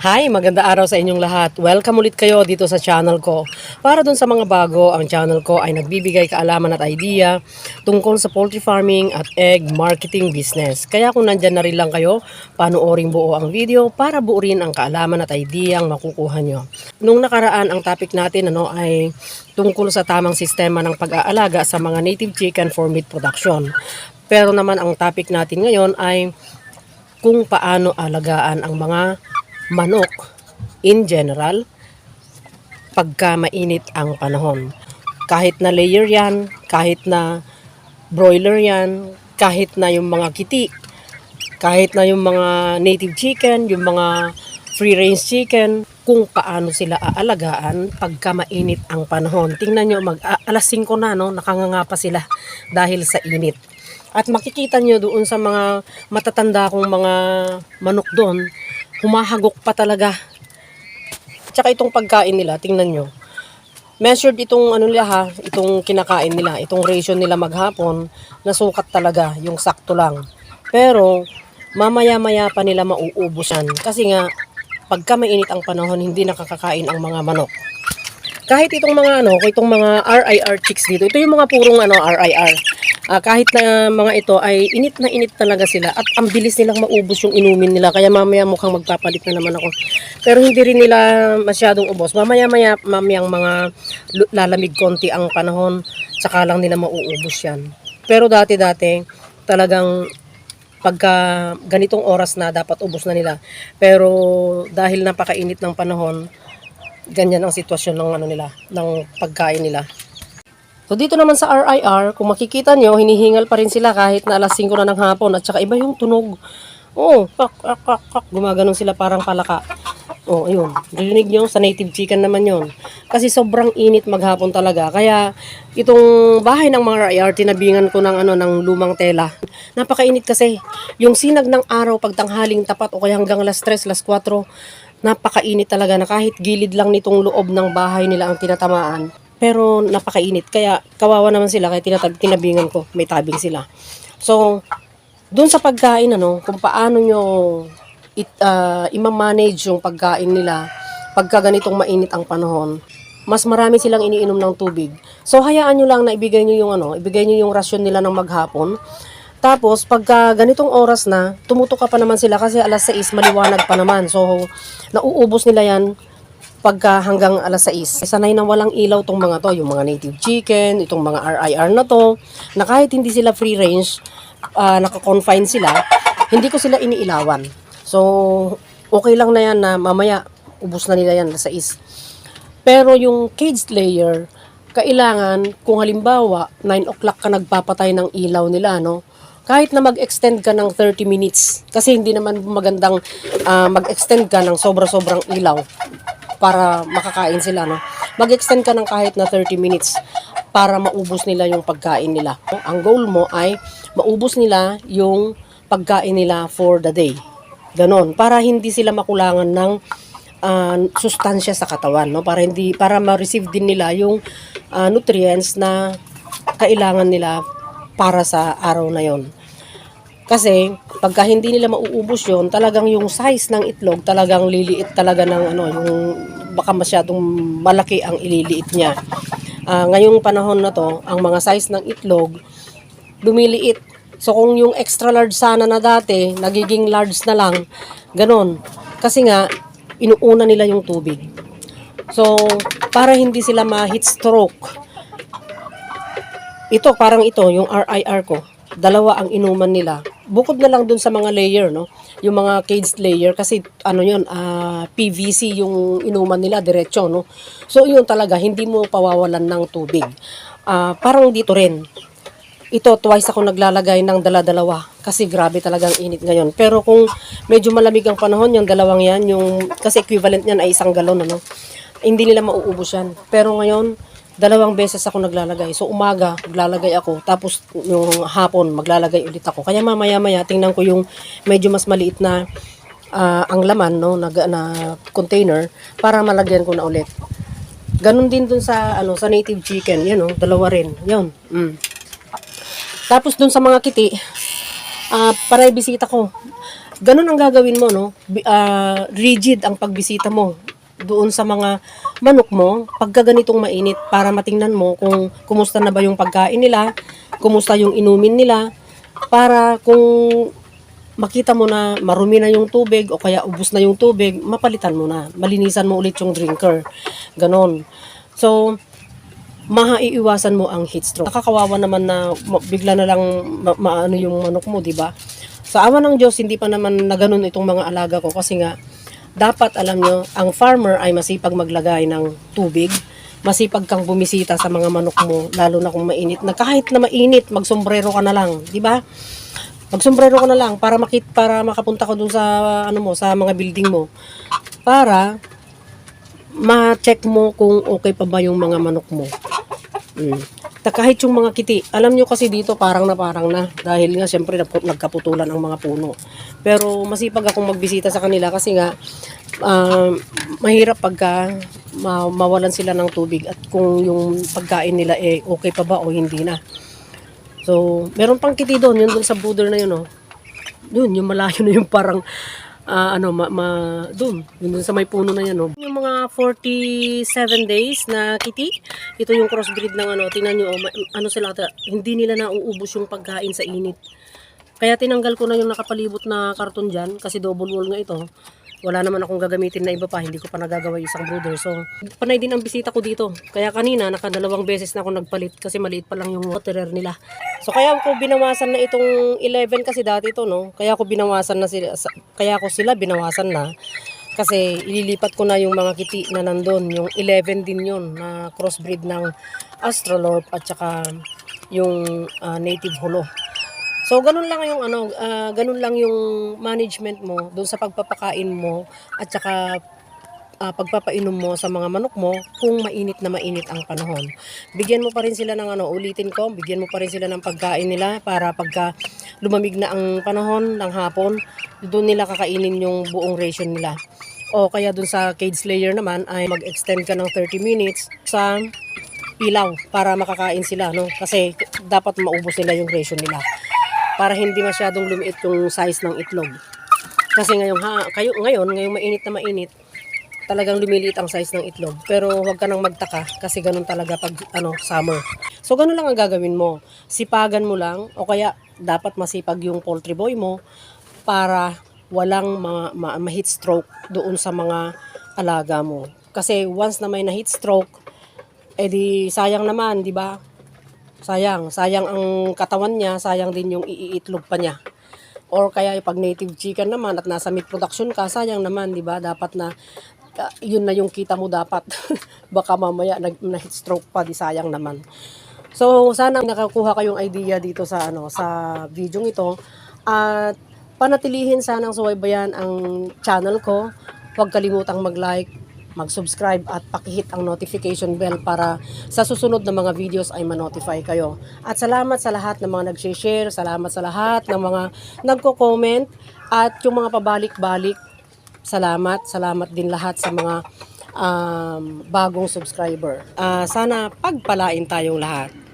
Hi, maganda araw sa inyong lahat. Welcome ulit kayo dito sa channel ko. Para dun sa mga bago, ang channel ko ay nagbibigay kaalaman at idea tungkol sa poultry farming at egg marketing business. Kaya kung nandyan na rin lang kayo, panoorin buo ang video para buo rin ang kaalaman at idea ang makukuha nyo. Nung nakaraan, ang topic natin ano, ay tungkol sa tamang sistema ng pag-aalaga sa mga native chicken for meat production. Pero naman ang topic natin ngayon ay kung paano alagaan ang mga manok in general pagka mainit ang panahon. Kahit na layer yan, kahit na broiler yan, kahit na yung mga kiti, kahit na yung mga native chicken, yung mga free range chicken, kung paano sila aalagaan pagka mainit ang panahon. Tingnan nyo, mag, alas 5 na, no, nakanganga pa sila dahil sa init. At makikita nyo doon sa mga matatanda kong mga manok doon, humahagok pa talaga. Tsaka itong pagkain nila, tingnan nyo. Measured itong ano nila ha, itong kinakain nila, itong ratio nila maghapon, nasukat talaga, yung sakto lang. Pero, mamaya-maya pa nila mauubos yan. Kasi nga, pagka mainit ang panahon, hindi nakakakain ang mga manok. Kahit itong mga ano, itong mga RIR chicks dito, ito yung mga purong ano, RIR. Ah, kahit na mga ito ay init na init talaga sila at ang bilis nilang maubos yung inumin nila. Kaya mamaya mukhang magpapalit na naman ako. Pero hindi rin nila masyadong ubos. Mamaya maya mamayang mga lalamig konti ang panahon saka lang nila mauubos yan. Pero dati dati talagang pagka ganitong oras na dapat ubos na nila. Pero dahil napakainit ng panahon ganyan ang sitwasyon ng ano nila ng pagkain nila So dito naman sa RIR, kung makikita nyo, hinihingal pa rin sila kahit na alas 5 na ng hapon at saka iba yung tunog. Oo, kak, kak, kak, kak, gumaganon sila parang palaka. Oo, ayun. Rinig nyo, sa native chicken naman yon. Kasi sobrang init maghapon talaga. Kaya itong bahay ng mga RIR, tinabingan ko ng, ano, ng lumang tela. Napakainit kasi. Yung sinag ng araw pag tanghaling tapat o kaya hanggang alas 3, alas 4, napakainit talaga na kahit gilid lang nitong loob ng bahay nila ang tinatamaan. Pero napakainit. Kaya kawawa naman sila kaya tinatag tinabingan ko. May tabing sila. So, doon sa pagkain, ano, kung paano nyo it, ah, ima-manage yung pagkain nila pagka ganitong mainit ang panahon, mas marami silang iniinom ng tubig. So, hayaan nyo lang na ibigay nyo yung, ano, ibigay nyo yung rasyon nila ng maghapon. Tapos, pagka ganitong oras na, tumutok ka pa naman sila kasi alas 6, maliwanag pa naman. So, nauubos nila yan pagka hanggang alas 6. Sanay na walang ilaw tong mga to, yung mga native chicken, itong mga RIR na to, na kahit hindi sila free range, uh, naka-confine sila, hindi ko sila iniilawan. So, okay lang na yan na mamaya ubos na nila yan alas 6. Pero yung caged layer, kailangan kung halimbawa 9 o'clock ka nagpapatay ng ilaw nila, no? Kahit na mag-extend ka ng 30 minutes, kasi hindi naman magandang ah, mag-extend ka ng sobra-sobrang ilaw para makakain sila, no? Mag-extend ka ng kahit na 30 minutes para maubos nila yung pagkain nila. Ang goal mo ay maubos nila yung pagkain nila for the day. Ganon. Para hindi sila makulangan ng ah, sustansya sa katawan, no? Para hindi para ma-receive din nila yung ah, nutrients na kailangan nila para sa araw na yon. Kasi pagka hindi nila mauubos yon, talagang yung size ng itlog talagang liliit talaga ng ano, yung baka masyadong malaki ang ililiit niya. Ah, ngayong panahon na to, ang mga size ng itlog lumiliit. So kung yung extra large sana na dati, nagiging large na lang, ganon. Kasi nga, inuuna nila yung tubig. So, para hindi sila ma-heat stroke, ito, parang ito, yung RIR ko, dalawa ang inuman nila. Bukod na lang dun sa mga layer, no? Yung mga caged layer, kasi ano yun, ah, PVC yung inuman nila, diretso, no? So, yun talaga, hindi mo pawawalan ng tubig. Ah, parang dito rin, ito twice ako naglalagay ng dala-dalawa kasi grabe talagang init ngayon. Pero kung medyo malamig ang panahon, yung dalawang yan, yung kasi equivalent niyan ay isang galon ano. Hindi nila mauubos yan. Pero ngayon, dalawang beses ako naglalagay. So umaga, maglalagay ako. Tapos yung hapon, maglalagay ulit ako. Kaya mamaya-maya, tingnan ko yung medyo mas maliit na ah, ang laman no, na, na container para malagyan ko na ulit. Ganon din dun sa ano sa native chicken, yan oh, dalawa rin. 'Yon. Mm. Tapos dun sa mga kiti, ah para bisita ko. ganun ang gagawin mo, no? Ah, rigid ang pagbisita mo doon sa mga manok mo pagka ganitong mainit para matingnan mo kung kumusta na ba yung pagkain nila, kumusta yung inumin nila, para kung makita mo na marumi na yung tubig o kaya ubus na yung tubig, mapalitan mo na. Malinisan mo ulit yung drinker. Ganon. So, maiiwasan mo ang heat stroke. Nakakawawa naman na bigla na lang ma- maano yung manok mo, di ba? Sa awa ng Diyos, hindi pa naman na ganun itong mga alaga ko kasi nga, dapat alam nyo, ang farmer ay masipag maglagay ng tubig, masipag kang bumisita sa mga manok mo, lalo na kung mainit. Na kahit na mainit, magsombrero ka na lang, di ba? Magsombrero ka na lang para makit para makapunta ka dun sa ano mo, sa mga building mo. Para ma-check mo kung okay pa ba yung mga manok mo. Mm. Ta kahit yung mga kiti, alam nyo kasi dito parang na parang na dahil nga syempre nagpu- nagkaputulan ang mga puno. Pero masipag akong magbisita sa kanila kasi nga um, mahirap pagka ma- mawalan sila ng tubig at kung yung pagkain nila eh okay pa ba o hindi na. So, meron pang kiti doon, yun doon sa brooder na yun, oh. Doon, yung malayo na yung parang, ah, ano, ma, ma, doon, doon sa may puno na yan, oh. Yung mga 47 days na kiti, ito yung crossbreed ng ano, tingnan nyo, oh, ano sila, hindi nila nauubos yung pagkain sa init. Kaya tinanggal ko na yung nakapalibot na karton dyan, kasi double wall nga ito. Wala naman akong gagamitin na iba pa, hindi ko pa nagagawa isang brooder. So, panay din ang bisita ko dito. Kaya kanina, nakadalawang beses na ako nagpalit kasi maliit pa lang yung waterer nila. So, kaya ako binawasan na itong 11 kasi dati ito, no? Kaya ako binawasan na sila, kaya ako sila binawasan na. Kasi ililipat ko na yung mga kiti na nandun. Yung 11 din yun na crossbreed ng Astrolorp at saka yung ah, native holo. So ganun lang yung ano, ah, ganun lang yung management mo doon sa pagpapakain mo at saka ah, pagpapainom mo sa mga manok mo kung mainit na mainit ang panahon. Bigyan mo pa rin sila ng ano, ulitin ko, bigyan mo pa rin sila ng pagkain nila para pagka lumamig na ang panahon ng hapon, doon nila kakainin yung buong ration nila. O kaya doon sa cage layer naman ay mag-extend ka ng 30 minutes sa ilaw para makakain sila no kasi dapat maubos nila yung ration nila para hindi masyadong lumiit yung size ng itlog. Kasi ngayong ha, kayo ngayon, ngayong mainit na mainit, talagang lumiliit ang size ng itlog. Pero huwag ka nang magtaka kasi ganun talaga pag ano, summer. So ganun lang ang gagawin mo. Sipagan mo lang o kaya dapat masipag yung poultry boy mo para walang ma, ma, ma- heat stroke doon sa mga alaga mo. Kasi once na may na heat stroke, edi sayang naman, di ba? Sayang, sayang ang katawan niya, sayang din yung iiitlog pa niya. Or kaya pag native chicken naman at nasa meat production ka, sayang naman, 'di ba? Dapat na yun na yung kita mo dapat. Baka mamaya nag na heat stroke pa, di sayang naman. So, sana nakakuha kayong idea dito sa ano sa video ito at panatilihin sanang subaybayan ang channel ko. Huwag kalimutang mag-like, mag-subscribe at pakihit ang notification bell para sa susunod na mga videos ay ma-notify kayo. At salamat sa lahat ng mga nag-share, salamat sa lahat ng mga nagko-comment at yung mga pabalik-balik. Salamat, salamat din lahat sa mga um, bagong subscriber. Ah, sana pagpalain tayong lahat.